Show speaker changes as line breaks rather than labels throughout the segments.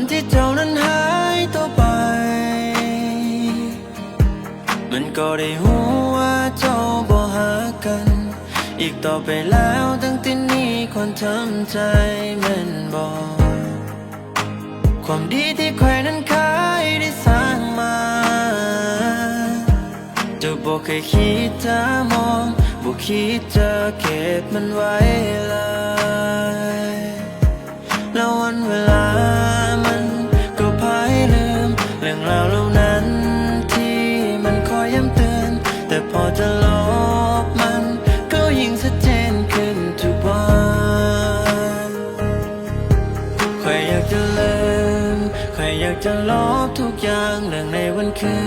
วันที่เจ้านั้นหายตัวไป มันก็ได้หูว่าเจ้าบ่หากัน อีกต่อไปแล้วตั้งแต่นี้คนทำใจแมันบอกความดีที่ใครนั้นเคยได้สร้างมาเจะบอกเคยคิดจะมองบอกคิดจะเก็บมันไว้เลยแล้ววันเวลา รื่องราวเหล่านั้นที่มันคอยย้ำเตือน แต่พอจะลบมัน ก็ยิ่งชัดเจนขึ้นทุกวันใครอยากจะลืมใครอยากจะลบทุกอย่างเรื่องในวันคื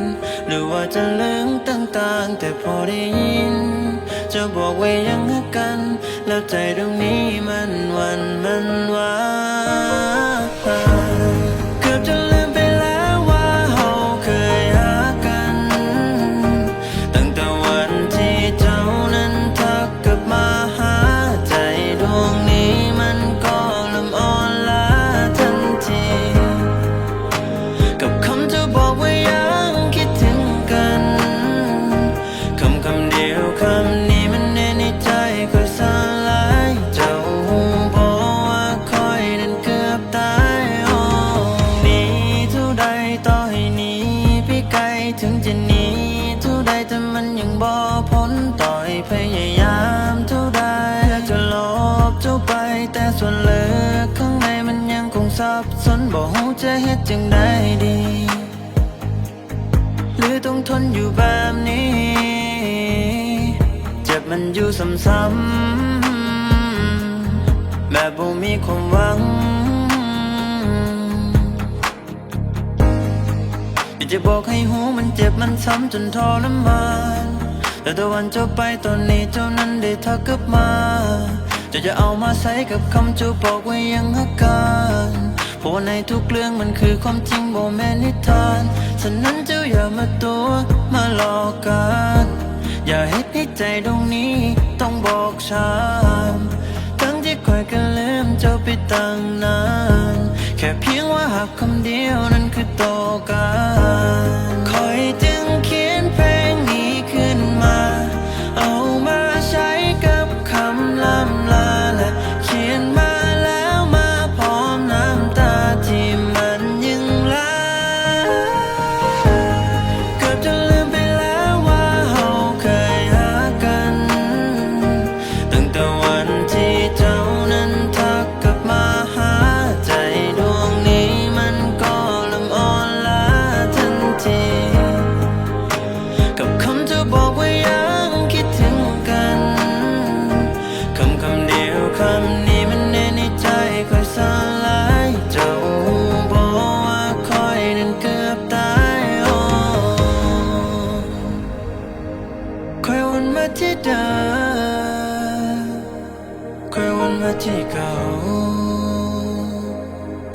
น หรือว่าจะลืมต่างๆ แต่พอได้ยิน จะบอกไว้ยังกัน แล้วใจตรงนี้มันวันมันวาเถึงจะหนีเท่าใดแต่มันยังบ่พ้นต่อยพยายามเท่าใดอยากจะลบเจ้าไป แต่ส่วนเลึกข้างในมันยังคงสับสนบอกหูจะเฮ็ดจังได้ดี หรือต้องทนอยู่แบบนี้ เจ็บมันอยู่ซ้ำๆแบบบ่มีความหวัง จะบอกให้หูมันเจ็บมันซ้ำจนทรมานแต่ตะวันเจ้าไปตอนนี้เจ้านั้นได้ทักกลับมาจะจะเอามาใส่กับคำจูบอกไว้ยังหักกันเพราะในทุกเรื่องมันคือความจริงบ่แมนนิทานฉะนั้นเจ้าอย่ามาตัวมาหลอกกัน อย่าให้ให้ใจตรงนี้ต้องบอกช้ำทั้งที่คอยกันลืมเจ้าไปตั้งนาน แค่เพียงว่าหักคำเดียวนั้นคือโตกัน วนมาที่เก่า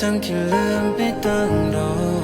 ทั้งที่ลืมไปตั้งรอ